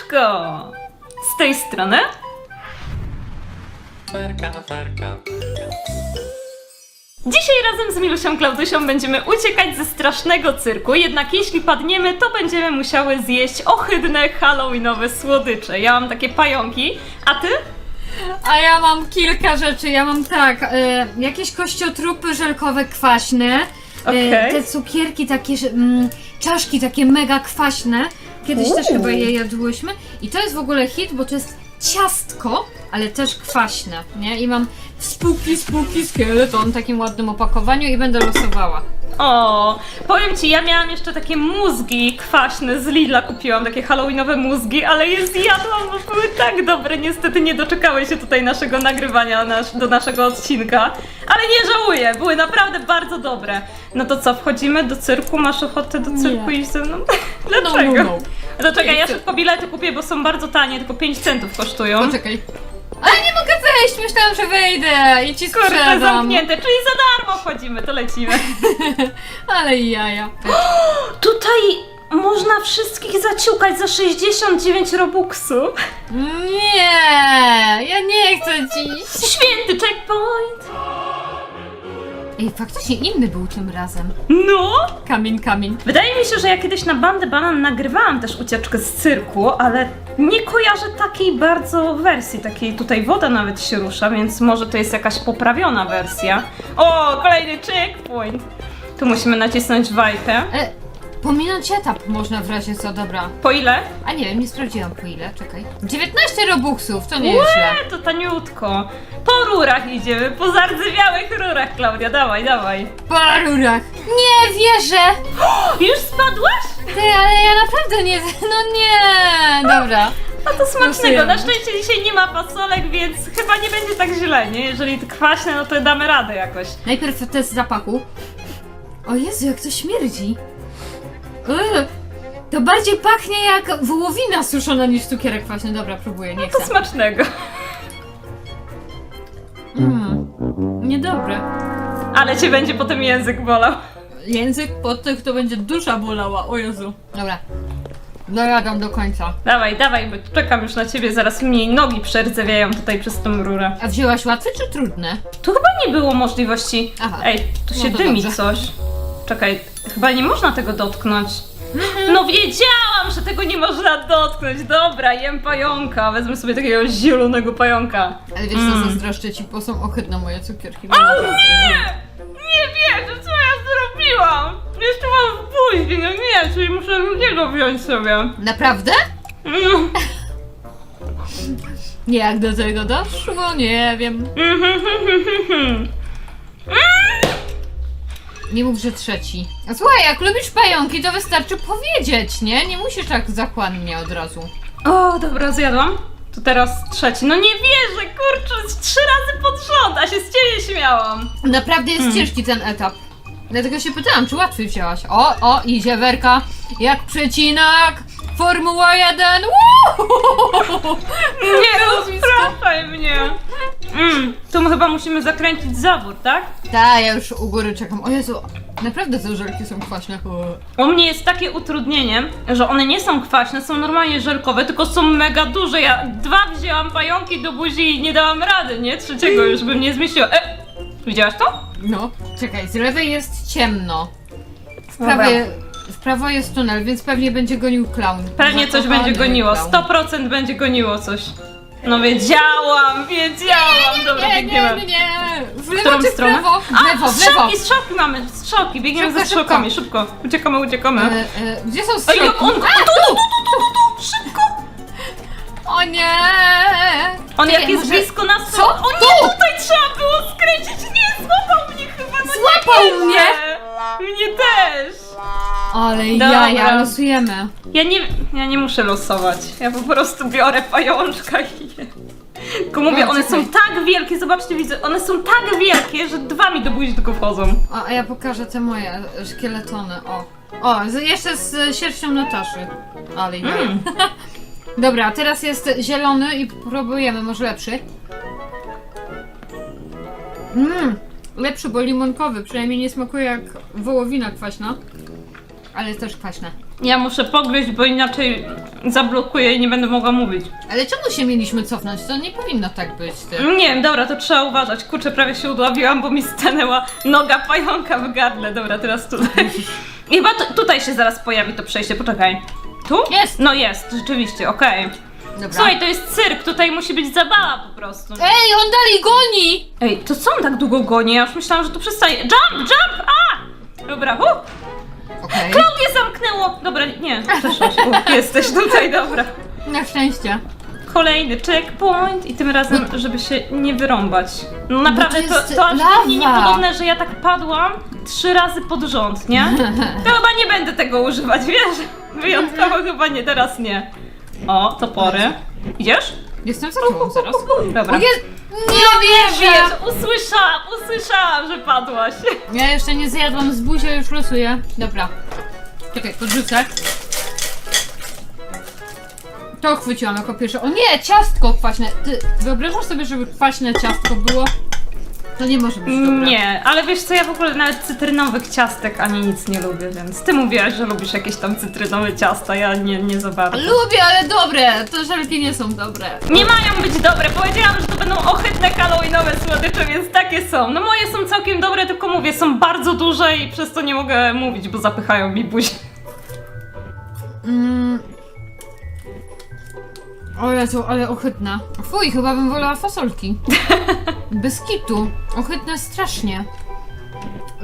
Siemaneczko! Z tej strony. Dzisiaj razem z Milusią Klaudusią będziemy uciekać ze strasznego cyrku, jednak jeśli padniemy, to będziemy musiały zjeść ohydne halloweenowe słodycze. Ja mam takie pająki, a ty? A ja mam kilka rzeczy. Ja mam tak, e, jakieś kościotrupy żelkowe kwaśne. e, Okej. te cukierki takie, że, mm, czaszki takie mega kwaśne. Kiedyś też chyba je jadłyśmy. I to jest w ogóle hit, bo to jest ciastko, ale też kwaśne, nie? I mam spooky, spooky skeleton w takim ładnym opakowaniu i będę losowała. O, powiem ci, ja miałam jeszcze takie mózgi kwaśne z Lidla kupiłam, takie halloweenowe mózgi, ale je zjadłam, bo były tak dobre. Niestety nie doczekały się tutaj naszego nagrywania nasz, do naszego odcinka, ale nie żałuję, były naprawdę bardzo dobre. No to co, wchodzimy do cyrku? Masz ochotę do cyrku Nie. iść ze mną? Dlaczego? no, no. No czekaj, ja szybko bilety kupię, bo są bardzo tanie, tylko 5 centów kosztują. Poczekaj. Ale nie mogę wejść, myślałam, że wejdę i ci Kurczę, sprzedam. zamknięte, czyli za darmo wchodzimy, to lecimy. Ale jaja. Tutaj można wszystkich zaciukać za 69 robuxów. Nie, ja nie chcę dziś. Święty! Ej, faktycznie inny był tym razem. No! Kamień, kamień. Wydaje mi się, że ja kiedyś na Bandę Banan nagrywałam też ucieczkę z cyrku, ale nie kojarzę takiej bardzo wersji, takiej tutaj woda nawet się rusza, więc może to jest jakaś poprawiona wersja. O, kolejny checkpoint! Tu musimy nacisnąć wajkę. E, pominąć etap można w razie co, dobra. Po ile? A nie wiem, nie sprawdziłam po ile, czekaj. 19 robuxów, to nie jest źle. Łe, to taniutko. Po rurach idziemy, po zardzewiałych rurach, Klaudia, dawaj, dawaj. Po rurach. Nie wierzę! Już spadłaś? Ty, ale ja naprawdę nie... No nie! Dobra. No to smacznego. Na szczęście dzisiaj nie ma fasolek, więc chyba nie będzie tak źle, nie? Jeżeli kwaśne, no to damy radę jakoś. Najpierw test zapachu. O Jezu, jak to śmierdzi. Ugh. To bardziej pachnie jak wołowina suszona niż cukierek kwaśny. Dobra, próbuję, nie To chcę. smacznego. Mm. Niedobre. Ale cię będzie potem język bolał. Język pod tych, to będzie dusza bolała. O Jezu. Dobra. Doradam do końca. Dawaj, dawaj, bo czekam już na ciebie, zaraz mi nogi przerdzewiają tutaj przez tą rurę. A wzięłaś łatwe czy trudne? Tu chyba nie było możliwości. Aha. Ej, tu No się to dymi dobrze. coś. Czekaj, chyba nie można tego dotknąć. Mhm. No wiedziałam, że tego nie można dotknąć. Dobra, jem pająka. Wezmę sobie takiego zielonego pająka. Ale wiesz co, Mm. zazdroszczę ci, bo są ohydne moje cukierki. No, O naprawdę. nie! Nie wierzę, co ja zrobiłam! Jeszcze mam w buzi, no nie, czyli muszę drugiego wziąć sobie. Naprawdę? Mm. Nie, jak do tego doszło, nie wiem. Mhm. Nie mów, że trzeci. A Słuchaj, jak lubisz pająki, to wystarczy powiedzieć, nie? Nie musisz tak zakładnie od razu. O, dobra, zjadłam. To teraz trzeci. No nie wierzę, kurczę, trzy razy pod rząd, a się z ciebie śmiałam. Naprawdę jest ciężki ten etap. Dlatego się pytałam, czy łatwiej wzięłaś. O, o, idzie werka. Jak przecinak. Formuła 1. Woo! Nie Nazwisko. rozpraszaj mnie. Mm, tu chyba musimy zakręcić zawór, tak? Tak, ja już u góry czekam. O Jezu, naprawdę te żelki są kwaśne. O. U mnie jest takie utrudnienie, że one nie są kwaśne, są normalnie żelkowe, tylko są mega duże. Ja dwa wzięłam pająki do buzi i nie dałam rady, nie? Trzeciego już bym nie zmieściła. E, widziałaś to? No, czekaj, z lewej jest ciemno. W, prawie, w prawo jest tunel, więc pewnie będzie gonił klaun. Pewnie coś Zakochany będzie goniło, klaun. 100% będzie goniło coś. No wiedziałam, wiedziałam. Dobra, Nie, nie, biegniemy. nie, nie. W W lewo którą czy w stronę? prawo? W A, lewo, w lewo. strzałki, strzałki mamy, strzałki, biegniemy Szybko, ze strzałkami, szybko. Uciekamy, uciekamy. E, e, gdzie są Oj, strzałki? on, on, tu, tu, tu, tu, tu, tu, szybko! O nie! On Czekaj, jak jest może- blisko nas, Co? to... O nie, Tu! tutaj trzeba było skręcić! Nie, złapał mnie chyba, no Złapał nie mnie! Mnie też! Ale Dobra. jaja, losujemy. Ja nie, ja nie muszę losować. Ja po prostu biorę pajączka i je. Tylko mówię, No, one są tak wielkie, zobaczcie, widzę, one są tak wielkie, że dwa mi do buzi tylko wchodzą. O, a ja pokażę te moje e, szkieletony, o. O, z, jeszcze z sierścią Nataszy. Ale jaja. Mm. Dobra, a teraz jest zielony i próbujemy, może lepszy. Mmm, lepszy, bo limonkowy, przynajmniej nie smakuje jak wołowina kwaśna. Ale jest też kwaśne. Ja muszę pogryźć, bo inaczej zablokuję i nie będę mogła mówić. Ale czemu się mieliśmy cofnąć? To nie powinno tak być. Ty. Nie wiem, dobra, to trzeba uważać. Kurczę, prawie się udławiłam, bo mi stanęła noga pająka w gardle. Dobra, teraz tutaj. Chyba tu, tutaj się zaraz pojawi to przejście, poczekaj. Tu? Jest. No jest, rzeczywiście, okej. Dobra. Słuchaj, to jest cyrk, tutaj musi być zabawa po prostu. Ej, on dalej goni! Ej, to co on tak długo goni? Ja już myślałam, że to przestaje. Jump, jump! A! Dobra, hu! Okej. Klaudię zamknęło! Dobra, nie. U, jesteś tutaj, dobra. Na szczęście. Kolejny checkpoint i tym razem, żeby się nie wyrąbać. No naprawdę, to to, jest to aż do mnie niepodobne, że ja tak padłam trzy razy pod rząd, nie? To chyba nie będę tego używać, wiesz? Wyjątkowo chyba nie, teraz nie. O, topory. Idziesz? Jestem za tobą zaraz. Dobra. Jest... Nie Wiesz, wierzę! usłyszałam, usłyszałam, że padłaś. Ja jeszcze nie zjadłam z buzia, już losuję. Dobra. Czekaj, podrzucę. To chwyciłam jako pierwsze. O nie, ciastko kwaśne. Ty wyobrażasz sobie, żeby kwaśne ciastko było? To nie może być dobre. Nie, ale wiesz co, ja w ogóle nawet cytrynowych ciastek ani nic nie lubię, więc ty mówiłaś, że lubisz jakieś tam cytrynowe ciasta, ja nie, nie za bardzo. Lubię, ale dobre. To żelki nie są dobre. Nie mają być dobre, powiedziałam, że to będą ohydne halloweenowe słodycze, więc takie są. No moje są całkiem dobre, tylko mówię, są bardzo duże i przez to nie mogę mówić, bo zapychają mi buzię. Mm. O Jezu, ale ohydne. Fuj, chyba bym wolała fasolki. Bez kitu. Ohydne strasznie.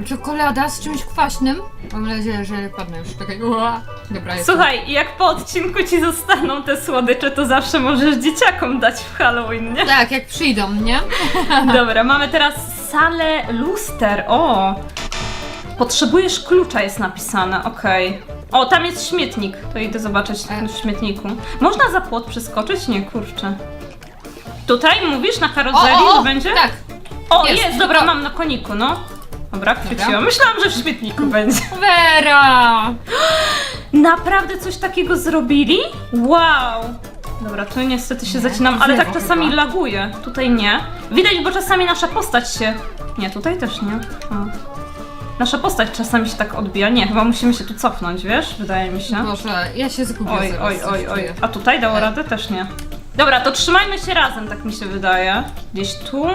Czekolada z czymś kwaśnym. Mam nadzieję, że padnę już. Czekaj. Ua. Dobra, jest. Słuchaj, jak po odcinku ci zostaną te słodycze, to zawsze możesz dzieciakom dać w Halloween, nie? Tak, jak przyjdą, nie? Dobra, mamy teraz salę luster. O! Potrzebujesz klucza, jest napisane, okej. O, tam jest śmietnik. To idę zobaczyć w śmietniku. Można za płot przeskoczyć? Nie, kurczę. Tutaj mówisz na karoserii, że będzie? Tak. O, jest. jest, dobra, O. mam na koniku, no. Dobra, chwyciłam. Myślałam, że w śmietniku będzie. Vera! Naprawdę coś takiego zrobili? Wow! Dobra, tu niestety się zacinam, to ale tak czasami chyba. laguje. Tutaj nie. Widać, bo czasami nasza postać się... Nie, tutaj też nie. O. Nasza postać czasami się tak odbija. Nie, chyba musimy się tu cofnąć, wiesz? Wydaje mi się. Boże, ja się zgubię Oj, zaraz, oj, coś oj, oj. czuję. A tutaj dało E. radę? Też nie. Dobra, to trzymajmy się razem, tak mi się wydaje. Gdzieś tu.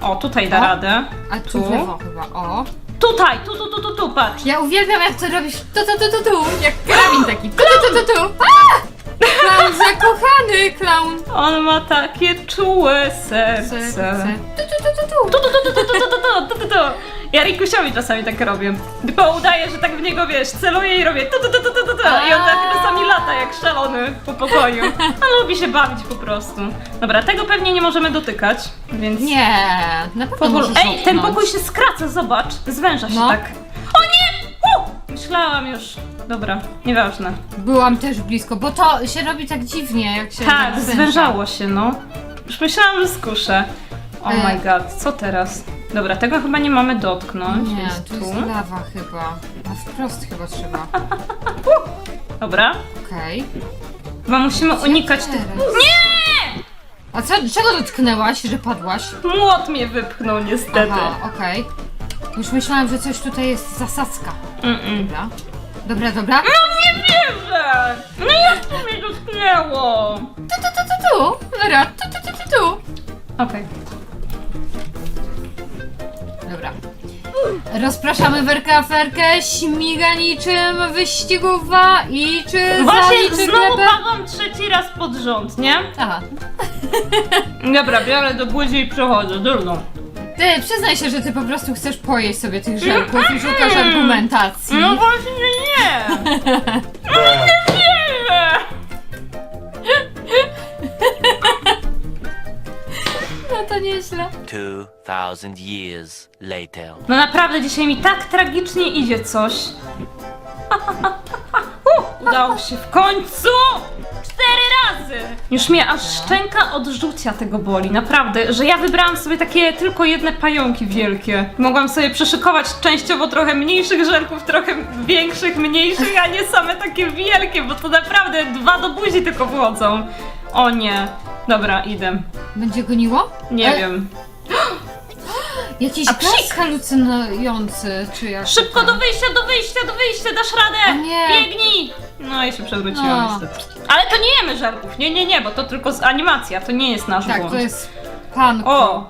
O, tutaj da O. radę. A tu Tu? w lewo chyba, o. Tutaj, tu, tu, tu, tu, tu, patrz. Ja uwielbiam jak to robisz tu, tu, tu, tu, tu, jak karabin taki. Tu, tu, tu, tu, tu. A! Klaun, zakochany klaun. On ma takie czułe serce. Serce. Tu, tu, tu, tu, tu. Tu, tu, tu, tu, tu, tu, tu, tu, tu, tu, tu. Ja Rikusiowi czasami tak robię. Tylko udaję, że tak w niego, wiesz, celuję i robię tu, tu, tu, tu, tu, tu, tu. I on tak czasami lata jak szalony po pokoju. A lubi się bawić po prostu. Dobra, tego pewnie nie możemy dotykać, więc... Nie, na pewno możesz Ej, ten pokój się skraca, zobacz. Zwęża się No. tak. O nie! U! Myślałam już. Dobra, nieważne. Byłam też blisko, bo to się robi tak dziwnie, jak się Tak, zwęża. zwężało się, no. Już myślałam, że skuszę. Oh E. my god, co teraz? Dobra, tego chyba nie mamy dotknąć. Nie, jest tu jest lawa chyba. Na wprost chyba trzeba. Dobra. Okej. Chyba musimy unikać tych... teraz? Nie! A co, czego dotknęłaś, że padłaś? Młot mnie wypchnął niestety. Aha, okej. Już myślałam, że coś tutaj jest zasadzka. Mm-mm. Dobra. Dobra, dobra. No nie wierzę! No jak to mnie dotknęło? Tu, tu, tu, tu, tu. Vera, tu, tu, tu, tu, tu. Okej. Dobra. Rozpraszamy Werkę Aferkę, śmiga niczym wyścigowa i czy Właśnie zaliczy znowu glebę? padłam trzeci raz pod rząd, nie? Aha. Dobra, biorę do buzi i przechodzę, durną. Ty, przyznaj się, że ty po prostu chcesz pojeść sobie tych żelków i szukasz argumentacji. No właśnie nie! nieźle. 2,000 years later. No naprawdę, dzisiaj mi tak tragicznie idzie coś. Udało się w końcu! Cztery razy! Już mnie aż szczęka od rzucia tego boli, naprawdę, że ja wybrałam sobie takie tylko jedne pająki wielkie. Mogłam sobie przeszykować częściowo trochę mniejszych żelków, trochę większych, mniejszych, a nie same takie wielkie, bo to naprawdę dwa do buzi tylko wchodzą. O nie. Dobra, idę. Będzie goniło? Nie E, wiem. Jakiś A gaz psik! halucynujący, czy jak... Szybko do wyjścia, do wyjścia, do wyjścia, dasz radę! O nie. Biegnij! No i się przewróciłam No. niestety. Ale to nie jemy żelków, nie, nie, nie, bo to tylko z animacja, to nie jest nasz Tak, błąd. to jest panko. O!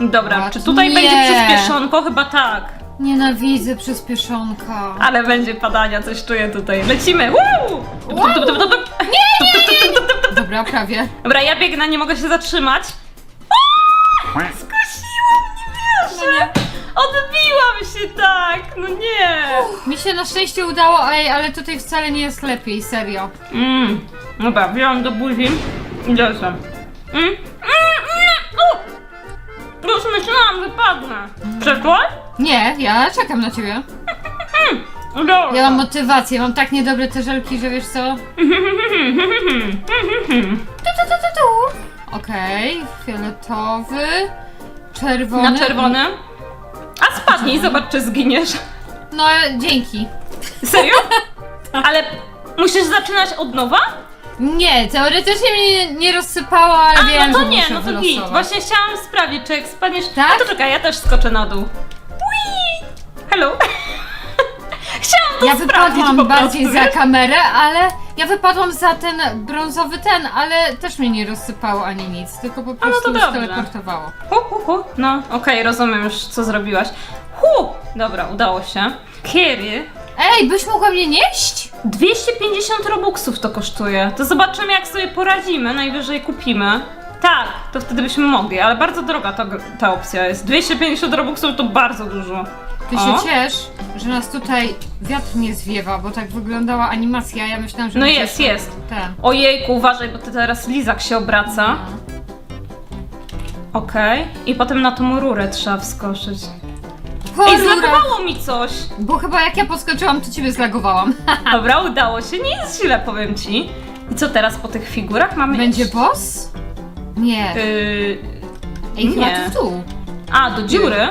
Dobra, What? czy tutaj Nie. będzie przyspieszonko? Chyba tak. Nienawidzę przyspieszonka. Ale będzie padania, coś czuję tutaj. Lecimy! Woo! Tup, tup, tup, tup. Dobra, prawie. Dobra, ja biegnę, nie mogę się zatrzymać. Skusiłam, nie wierzę! Odbiłam się tak! No nie! Mi się na szczęście udało, ej, ale tutaj wcale nie jest lepiej, serio. Mmm. Dobra, wziąłam do buzi i lecę. Mm. Mm! U! Już myślałam, że padnę. Przeszłaś? Nie, ja czekam na ciebie. Udało Ja mam motywację, mam tak niedobre te żelki, że wiesz co? Tu, tu, tu, tu, tu. Okej, fioletowy, czerwony. Na czerwonym? A spadnij, zobacz czy zginiesz. No, dzięki. Serio? Ale musisz zaczynać od nowa? Nie, teoretycznie mnie nie rozsypało, ale A, wiem, no to że nie, muszę no to git. wylosować. Właśnie chciałam sprawdzić, czy jak spadniesz... Tak? A to czekaj, ja też skoczę na dół. Ui! Hello. Chciałam to Ja sprawdzić wypadłam bardziej za wiesz? kamerę, ale ja wypadłam za ten brązowy ten, ale też mnie nie rozsypało ani nic, tylko po no prostu dobrze. teleportowało. Hu, hu, hu. No, okej, rozumiem już, co zrobiłaś. Hu! Dobra, udało się. Kiery. Ej, byś mogła mnie nieść? 250 robuxów to kosztuje. To zobaczymy, jak sobie poradzimy. Najwyżej kupimy. Tak, to wtedy byśmy mogli, ale bardzo droga ta, ta opcja jest. 250 robuxów to bardzo dużo. Ty O. się ciesz, że nas tutaj wiatr nie zwiewa, bo tak wyglądała animacja, ja myślałam, że... No będzie jest, jest. Ten. Ojejku, uważaj, bo ty teraz lizak się obraca. Okej. I potem na tą rurę trzeba wskoczyć. Ej, rura! zlagowało mi coś! Bo chyba jak ja podskoczyłam, to ciebie zlagowałam. Dobra, udało się, nie jest źle, powiem ci. I co teraz po tych figurach mamy Będzie iść? boss? Nie. Yy... Ej, chyba nie. tu, tu. A, do dziury?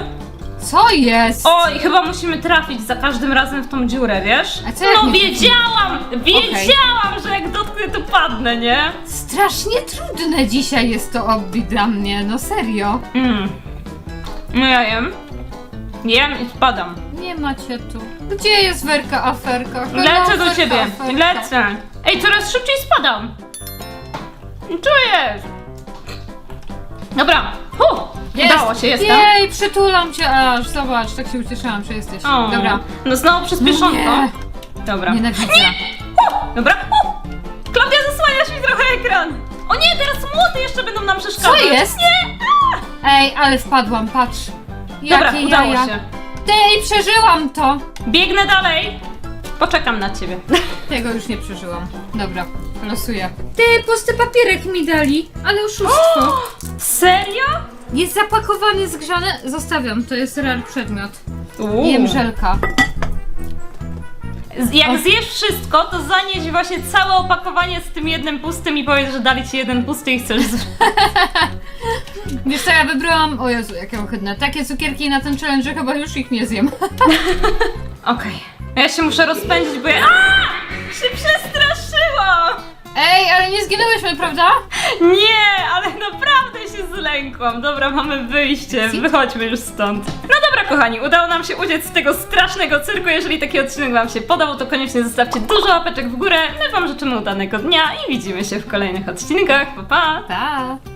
Co jest? O, i chyba musimy trafić za każdym razem w tą dziurę, wiesz? A co jak no nie wiedziałam! Wiedziałam, że jak dotknę, to padnę, nie? Strasznie trudne dzisiaj jest to obbi dla mnie, no serio. Mm. No ja jem. Jem i spadam. Nie macie tu. Gdzie jest werka aferka? Hello, Lecę do werka, ciebie, aferka. lecę. Ej, coraz szybciej spadam. Czujesz? Dobra, hu, udało się, jestem. Jej, przytulam cię aż, zobacz, tak się ucieszyłam, że jesteś. O, Dobra. No znowu przyspieszonko. Nie. Dobra. Nienawidzę. Dobra. U! Klaudia, zasłaniasz mi trochę ekran. O nie, teraz młody jeszcze będą nam przeszkadzać. Co jest? Nie. Ej, ale wpadłam, patrz. Dobra, Jakie udało jaja. się. Tej, przeżyłam to. Biegnę dalej. Poczekam na ciebie. Tego już nie przeżyłam. Dobra, losuję. Ty, pusty papierek mi dali, ale oszustwo. Serio? Jest zapakowany zgrzane. Zostawiam, to jest rare przedmiot. Uuu. Jem żelka. Z- Jak zjesz wszystko, to zanieś właśnie całe opakowanie z tym jednym pustym i powiedz, że dali ci jeden pusty i chcesz... Z... Wiesz co, ja wybrałam, o Jezu, jakie ohydne, takie cukierki na ten challenge, że chyba już ich nie zjem. Okej. Ja się muszę rozpędzić, bo ja... Się przestraszyłam! Nie zginęłyśmy, prawda? Nie, ale naprawdę się zlękłam. Dobra, mamy wyjście. Wychodźmy już stąd. No dobra, kochani, udało nam się uciec z tego strasznego cyrku. Jeżeli taki odcinek Wam się podobał, to koniecznie zostawcie dużo łapeczek w górę. My Wam życzymy udanego dnia i widzimy się w kolejnych odcinkach. Pa, pa! Tak.